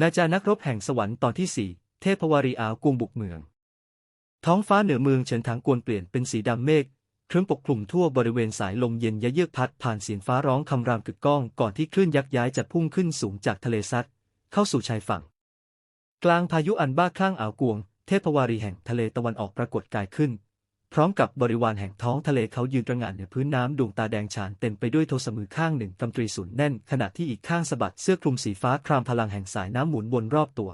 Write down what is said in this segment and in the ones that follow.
นาจานักรบแห่งสวรรค์ตอนที่สี่เทพวารีอาวกวงบุกเมือง ท้องฟ้าเหนือเมืองเฉินถางกวนเปลี่ยนเป็นสีดำเมฆครึ้มปกคลุมทั่วบริเวณสายลมเย็นยะเยือกพัดผ่านเสียงฟ้าร้องคำรามกึกก้องก่อนที่คลื่นยักษ์ย้ายจะพุ่งขึ้นสูงจากทะเลซัดเข้าสู่ชายฝั่ง กลางพายุอันบ้าคลั่งอ่าวกวง เทพวารีแห่งทะเลตะวันออกปรากฏกายขึ้น พร้อมกับบริวารแห่งท้องทะเลเขายืนระงานเหนือพื้นน้ำดวงตาแดงฉานเต็มไปด้วยโทสมือข้างหนึ่งกำตรีสูนแน่น ขณะที่อีกข้างสะบัดเสื้อคลุมสีฟ้าครามพลังแห่งสายน้ำหมุนวนรอบตัว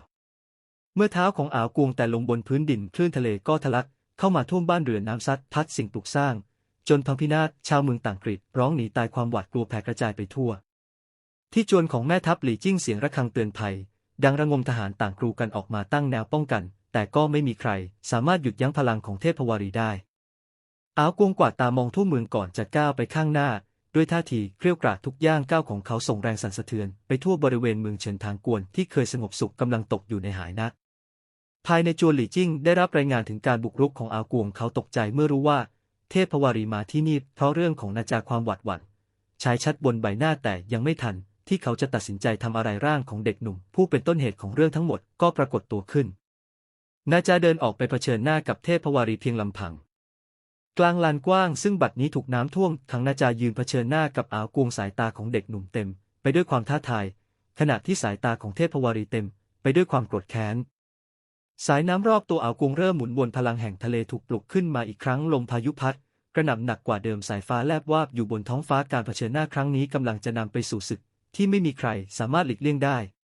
เมื่อเท้าของอ่าวกวงแต่ลงบนพื้นดินคลื่นทะเลก็ทะลัก เข้ามาท่วมบ้านเรือนน้ำซัดพัดสิ่งปลูกสร้าง จนพังพินาศชาวเมืองต่างกรีดร้องหนีตายความหวาดกลัวแผ่กระจายไปทั่ว ที่จวนของแม่ทัพหลี่จิ้งเสียงระฆังเตือนภัย ดังระงมทหารต่างกรูกันออกมาตั้งแนวป้องกัน แต่ก็ไม่มีใคร สามารถหยุดยั้งพลังของเทพวารีได้ อาวกวงกวาดตามองทั่วเมืองก่อนจะก้าวไปข้างหน้า ด้วยท่าทีเกรี้ยวกราดทุกย่างก้าวของเขาส่งแรงสั่นสะเทือน ไปทั่วบริเวณเมืองเฉินทางกวนที่เคยสงบสุขกำลังตกอยู่ในหายนะภายในจวนหลี่จิ้งได้รับรายงานถึงการบุกรุกของอาวกวงเขาตกใจเมื่อรู้ว่า เทพวารีมาที่นี่เพราะเรื่องของนาจาความหวาดหวั่นชายชัดบนใบหน้าแต่ยังไม่ทัน ที่เขาจะตัดสินใจทำอะไรร่างของเด็กหนุ่ม ผู้เป็นต้นเหตุของเรื่องทั้งหมดก็ปรากฏตัวขึ้น นาจาเดินออกไปเผชิญหน้ากับเทพวารีเพียงลำพัง กลางลานกว้างซึ่งบัดนี้ถูกน้ำท่วมทั้งนาจายืนเผชิญหน้ากับอาวกวงสายตาของเด็กหนุ่มเต็ม ไปด้วยความท้าทาย ขณะที่สายตาของเทพวารีเต็ม ไปด้วยความโกรธแค้น สายน้ำรอบตัวอ่าวกวงเริ่มหมุนวนพลังแห่งทะเลถูกปลุกขึ้นมาอีกครั้งลมพายุพัดกระหน่ำหนักกว่าเดิมสายฟ้าแลบวาบอยู่บนท้องฟ้าการเผชิญหน้าครั้งนี้กำลังจะนำไปสู่ศึก ที่ไม่มีใครสามารถหลีกเลี่ยงได้